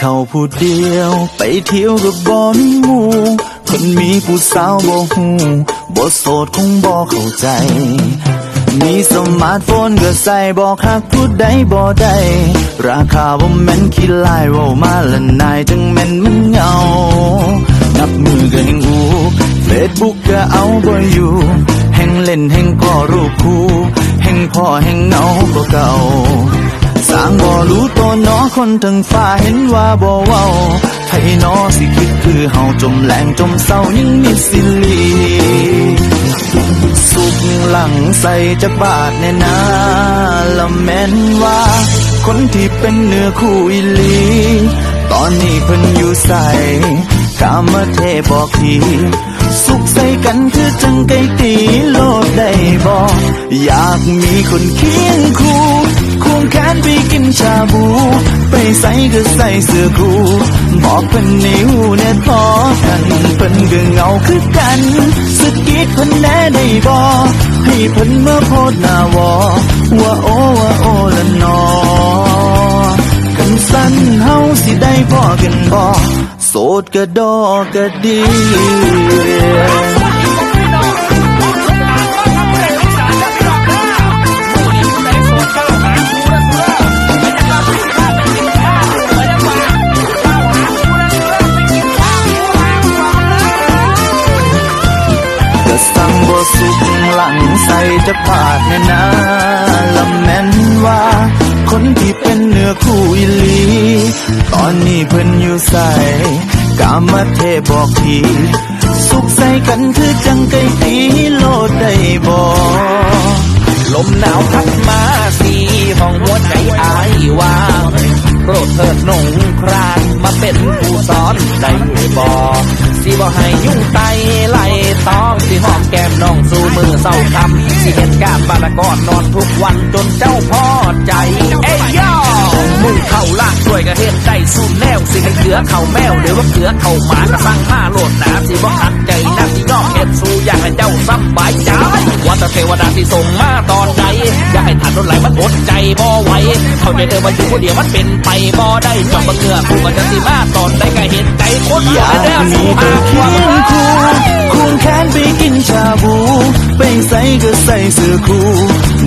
เขาผู้เดียว ไปเที่ยวกับบอมีหมูคนมีผู้สาวบ่หูบ่โสดคงบ่เข้าใจ มีสมาร์ทโฟนก็ใส่บอกหักผู้ใดบ่ได้ราคาบ่แม่นคิดลายว่ามาละนายจังแม่นมันเหงา นับมือก็แห่งอูเฟซบุ๊กก็เอาบ่อยู่ แห่งเล่นแห่งก็รูปคู่ แห่งพ่อแห่งเงาก็เก่า ทางบ่รู้ตัวน้อคนทั้งฟ้าเห็นว่าบ่เว้าให้น้อสิคิดคือเฮาจมแหลงจมเศร้ายังมีสิลีสุกหลังใส่จักบาทแน่นาละแม่นว่า คนที่เป็นเนื้อคู่อีลี ตอนนี้เพิ่นอยู่ใส่กามเทบอกที สุขใส่กันคือจังไก่ตีโลดได้บอกอยากมีคนเคียงคู่ควงแขนไปกินชาบู ไปใส่ก็ใส่เสื้อคู่บอกเพิ่นในหูแน่พอกันเพิ่นก็เงาคือกันสกกีดเพิ่นแน่ได้บอกให้เพิ่นมาโพดหน้าวอว่าโอว่าโอละนอกันสั้นเฮาสิได้พอกันบ่ โสดก็ดอกก็ดีก็สั่งบ่สุกหลังใส่จะพาดแน่นาละแม่นว่า ที่เป็นเนื้อคู่อีหลี ตอนนี้เพิ่นอยู่ใส่กามาเทบอกทีสุขใส่กันคือจังไก่ตีโลดได้บ่ลมหนาวพัดมาสีห้องหัวใจอายว่างโปรดเถิดหนงครานมาเป็นผู้สอนได้บ่สิบ่ให้ยุ่งไตไหลต้องสิหอ น้องสู่มือเศร้าคำสิเห็นการบาละกอนนอนทุกวันจนเจ้าพอใจ เอ้ยย่อมุ่งเข้าล่างด้วยกระเฮ็ดได้สู้แนวสิให้เกลือเข่าแมวหรือว่าเกลือเข่าหมากระสั่งมาโลดหนาสิบ่ขัดใจนักสิยอมเฮ็ดสู้อยากให้เจ้าสำบายใจว่าแต่เทวดาที่ส่งมาตอนใดอยากให้ผ่านรถไหลมันอดใจบ่ไหวเขาใจเดินมาอยู่คนเดียวมันเป็นไปบ่ได้จอบมเกลือคู่กันจะสิมาตอนใดก็เห็นใจ อยากมีสู้คหานเคียงคู่ควงแขนไปกินชาบู ไปใส่ก็ใส่เสื้อคู่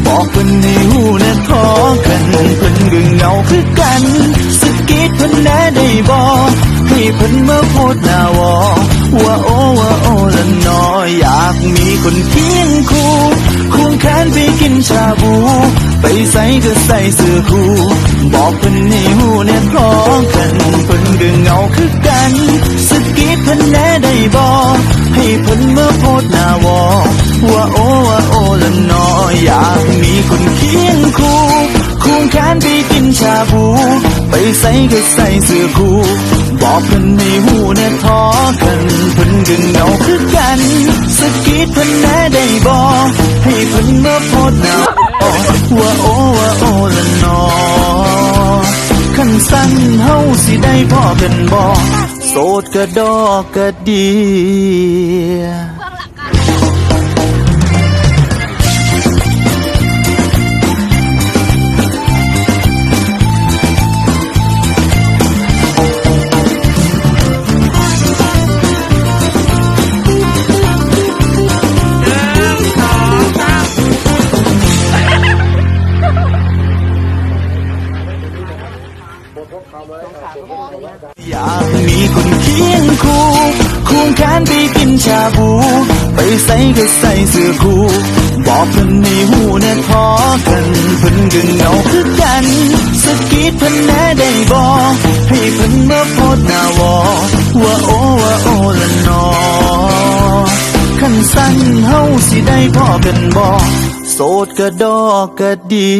บอกเพิ่นให้หูแน่พอกันเพิ่นก็เหงาคือกันสกกีดเพิ่นแน่ได้บอกให้เพิ่นมาโพดหน้าวอว่าโอว่าโอละนออยากมีคนเคียงคู่ควงแขน ไปกินชาบู ไปใส่ก็ใส่เสื้อคู่ บอกเพิ่นให้หูแน่พอกันเพิ่นก็เงาคือกันสกีเพิ่นแน่ได้บอกให้เพิ่นเมาโพดหน้าวอว่าโอว่าโอละนออยากมีคนเคียงคู่ควงแขนไปกินชาบู ไปใส่ก็ใส่เสื้อคู่ อเพิ่นให้หูแน่ทอกันเพิ่นก็เหงาคือกันสกกีดเพิ่นแน่ได้บอกให้เพิ่นมาโพดหนาว่าโอว่าโอละนอขันสั้นเฮาสิได้พ่อเพิ่นบ่โสดก็ดอกก็ดี คนเคียงคู่ควงแขนไปกินชาบู ไปใส่ก็ใส่เสื้อคู่ บอกเพิ่นในหูแน่พอกันเพิ่นก็เงาคือกันสกกีดเพิ่นแน่ได้บอกให้เพิ่นมาโพดหน้าวอว่าโอว่าโอละนอขันสั้นเฮาสิได้พ่อกันบ่โสดก็ดอกก็ดี